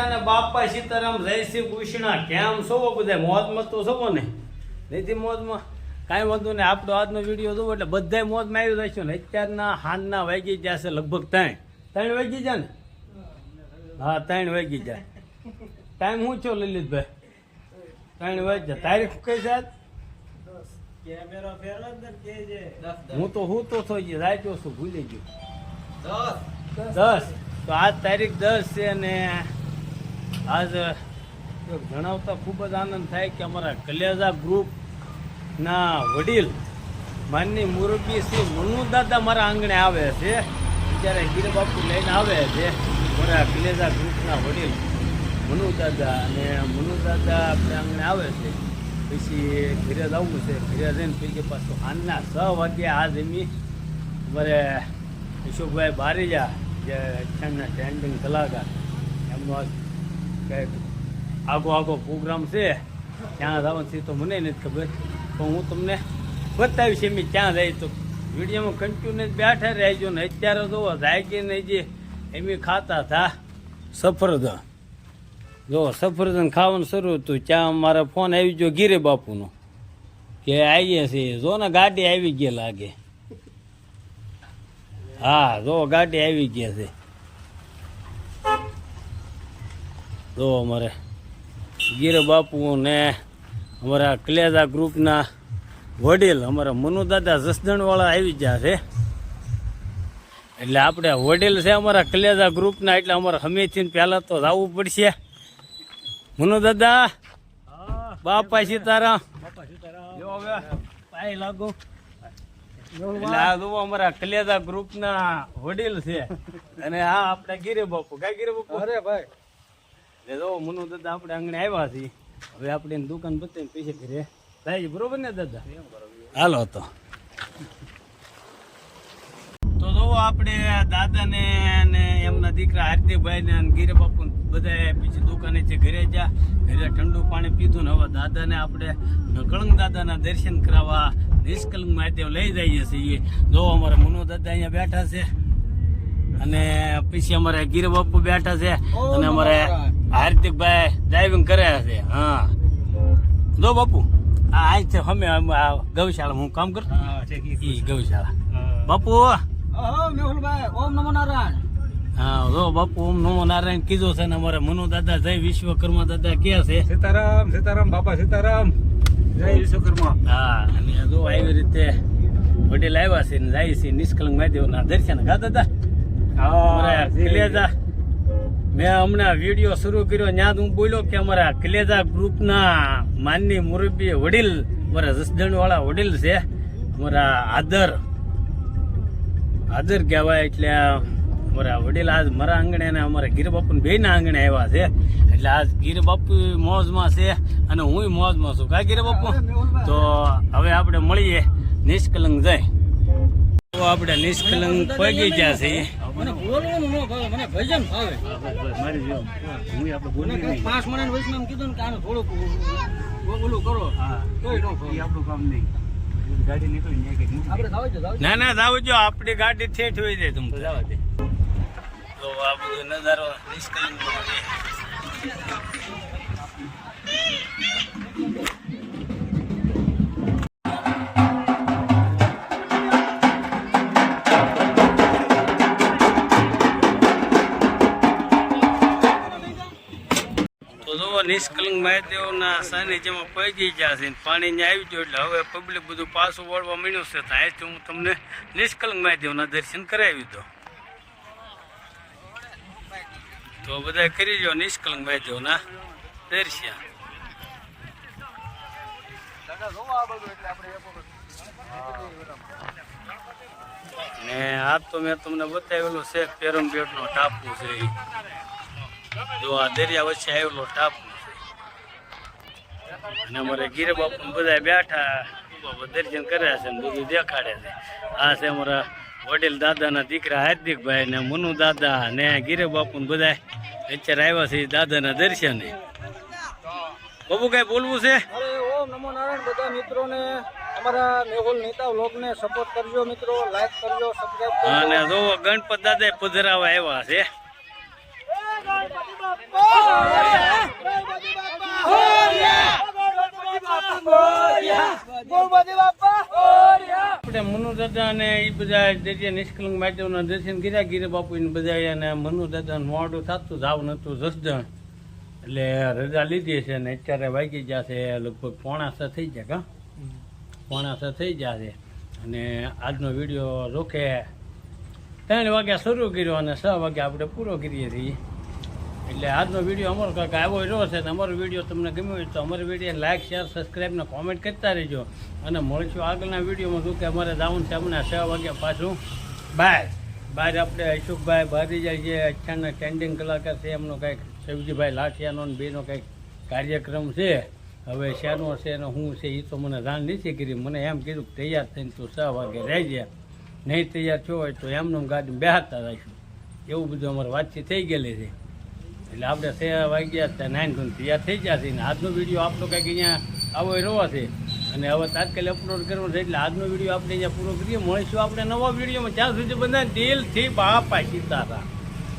ડાયરાને બાપા સીતારામ જય શ્રી કૃષ્ણ. કેમ છો બધા? મોજમાં તો છો ને નથી મોજમાં? કાંઈ વાંધો નહીં. આપણો આજનો વીડિયો જોવો એટલે બધાય મોજમાં આવી જશો ને. અત્યારના હાનના વાગી જશે લગભગ ત્રણ. ત્રણ વાગી જાય ને? હા ત્રણ વાગી જાય ટાઈમ શું છો લલિતભાઈ? ત્રણ વાગી જાય તારીખ કઈ છે હું તો હું તો થઈ ગયો. રાખ્યો છું ભૂલી ગયો. દસ. તો આજ તારીખ દસ છે અને આજ જણાવતા ખૂબ જ આનંદ થાય કે અમારા કલેજા ગ્રુપના વડીલ માનની મુરબી શ્રી મનુ દાદા મારા આંગણે આવે છે. જ્યારે ગીર બાપુ લઈને આવે છે મારા કલેજા ગ્રુપના વડીલ મનુ દાદા અને મનુ દાદા આપણે આંગણે આવે છે. પછી ઘરે આવવું છે. ઘરે જઈને પછી પાછું સાંજના છ વાગે આજ જમી અમારે અશોકભાઈ બારીજા જે અત્યારના ટ્રેન્ડિંગ કલાકાર એમનો કંઈક આગો આગો પ્રોગ્રામ છે. ત્યાં જવાનું છે તો મને નથી ખબર. તો હું તમને બતાવીશ એમ ત્યાં જાય તો. વિડીયોમાં કન્ટિન્યુ બેઠા રહેજો ને અત્યારે જોવો કે નહીં જે એમ ખાતા હતા. સફરજન. જો સફરજન ખાવાનું શરૂ હતું, ત્યાં મારા ફોન આવી ગયો ગીરે બાપુનો. કે આવીએ છીએ. જો ને ગાડી આવી ગઈ લાગે. હા, જો ગાડી આવી ગયા છે. જો અમારે ગીર બાપુ ને અમારા કલેજા ગ્રુપના વડીલ, અમારા મનુ દાદા જસદણવાળા આવી ગયા છે. એટલે આપણે વડીલ છે અમારા કલેજા ગ્રુપના, એટલે અમારે હમેથી પહેલાં તો જવું પડશે. મનુદાદા, બાપા સીતારામ. લાગો અમારા કલેજા ગ્રુપના વડીલ છે. અને આ આપણે ગીરે બાપુ. ગીરે બાપુ? અરે ભાઈ. એટલે જો મનુ દાદા આપણે આંગણે આવ્યા છીએ. હવે આપણે દુકાન બતાવીને પૈસા ઘરે થાય બરોબર ને દાદા? હાલો તો. તો જો આપણે દાદાને ને એમના દીકરા હાર્દિકભાઈ ને ગીરે બાપુ બધા પછી દુકાને છે ઘરે જા ઘરે ઠંડુ પાણી પીધું ને હવે દાદાને આપણે કળંગ દાદાના દર્શન કરાવવા નિષ્કલંગ મહાદેવ લઈ જઈએ છીએ. જો અમારા મનુ દાદા અહીંયા બેઠા છે અને પછી અમારે ગીર બાપુ બેઠા છે અને અમારે હાર્દિકભાઈ ડ્રાઇવિંગ કરે છે હા. જો બાપુ આ અહીં છે અમે ગૌશાળા હું કામ કરતો ઈ ગૌશાળા. બાપુ મેહુલભાઈ ઓમ નમો નારાયણ. હા જો બાપુ ઓમ નમો નારાયણ કીધું છે ને અમારે મનુ દાદા જય વિશ્વકર્મા દાદા કે છે. સીતારામ સીતારામ બાપા સીતારામ. જય વિશ્વકર્મા. હા અને જો આવી રીતે વડીલ આવ્યા છે ને જાય છે નિષ્કલંક મહાદેવના દર્શન. ગા દાદા? કલેજા મેં હમણાં વીડિયો શરૂ કર્યો ત્યાં હું બોલ્યો કે અમારા કલેજા ગ્રુપના માનની મુરબી વડીલ, અમારા જસદણવાળા વડીલ છે, અમારા આદર આદર કહેવાય એટલે અમારા વડીલ આજ મારા આંગણે અને અમારા ગીર બેના આંગણે આવ્યા છે. એટલે આજ ગીર બાપુ મોજમાં છે અને હું મોજમાં છું. કા ગીર બાપુ તો હવે આપણે મળીએ. નિષ્કલંક જાય. તો આપણે નિષ્કલંક પગી ગયા છીએ. મને બોલવાનું ન ભાવે મને ભજન ભાવે. મારી જો હું. આપણે બોલી નહીં. પાંચ મહિના વયસમાં એમ કીધું ને કે આને થોડુંક ઓલું કરો. હા. તોય ન ભાવે. આપણું કામ નહીં. ગાડી નીકળી આપણે ના ના જાવ જો. આપણી ગાડી ઠેઠ હોય જાય તમે જવા દે. તો આ બધો નજારો નિષ્કલંકનો છે. નિષ્કલંક મહાદેવના સાનિધ્યમાં પહોંચી ગયા છે પાણી ને આવી ગયું એટલે હવે પબ્લિક બધું પાછું વળવા મળ્યું છે. તો હું તમને નિષ્કલંક મહાદેવના દર્શન કરાવી દો તો બધા કરી લો નિષ્કલંક મહાદેવના દર્શન. ને આ તો મેં તમને બતાવેલું છે પેરમપેટનો ટાપુ છે જો આ દરિયા વચ્ચે આવેલો ટાપુ. અને અમારે ગીરે બાપુ બધા બેઠા બાપા દર્શન કર્યા છે ને બધું દેખાડે છે. આ છે અમારા વડીલ દાદાના દીકરા હાર્દિકભાઈ ને મનુ દાદા ને ગીરે બાપુ બધા અત્યારે આવ્યા છે દાદાના દર્શને. બાબુ કઈ બોલવું છે? અરે ઓમ નમો નારાયણ. બધા મિત્રોને અમારા મેહુલ નીતા વ્લોગને સપોર્ટ કરજો મિત્રો. લાઈક કરજો સબસ્ક્રાઇબ કરજો. અને જો ગણપત દાદા પધરાવા આવ્યા છે. જય મનુ દાદા અને એ બધા જે દર્શન કર્યા, ગીરે બાપુ ને બધા અને મનુ દાદા મોડું થતું જાવ નતું જસદણ. એટલે રજા લીધી છે ને અત્યારે વાગી ગયા છે લગભગ પોણા છ થઈ ગયા કા? પોણા છ થઈ ગયા છે. અને આજનો વીડિયો રોકે. ત્રણ વાગ્યા શરૂ કર્યો અને છ વાગ્યા આપણે પૂરો કરીએ છીએ. એટલે આજનો વીડિયો અમારો કાંઈક આવ્યો રહ્યો છે અને અમારો વીડિયો તમને ગમ્યો હોય તો અમારો વીડિયો લાઇક શેર સબસ્ક્રાઈબ ને કોમેન્ટ કરતા રહેજો. અને મળશું આગળના વિડીયોમાં. શું કે અમારે દાઉન છે અમને છ વાગ્યા પાછું. બાય બહાર આપણે અશોકભાઈ બહારી જાય છે અચ્છાના ટ્રેન્ડિંગ કલાકાર છે. એમનો કંઈક શિવજીભાઈ લાઠિયાનો ને બેનો કંઈક કાર્યક્રમ છે. હવે શેનો છે ને શું છે એ તો મને જાણ નથી કરી. મને એમ કીધું કે તૈયાર થઈને તું છ વાગે રહેજે. નહીં તૈયાર થયો હોય તો એમનું ગાડી બેહાતા રાખ્યું એવું બધું અમારે વાતચીત થઈ ગયેલી છે. એટલે આપણે છ વાગ્યા ત્યાં નાઇન ધોન તૈયાર થઈ ગયા છે. ને આજનો વીડિયો આપણો કંઈક અહીંયા આવો રહ્યો છે. અને હવે તાત્કાલિક અપલોડ કરવો છે, એટલે આજનો વીડિયો આપણે અહીંયા પૂરો કરીએ. મળીશું આપણે નવા વિડીયોમાં. ત્યાં સુધી બધા દિલથી બાપા સીતારામ.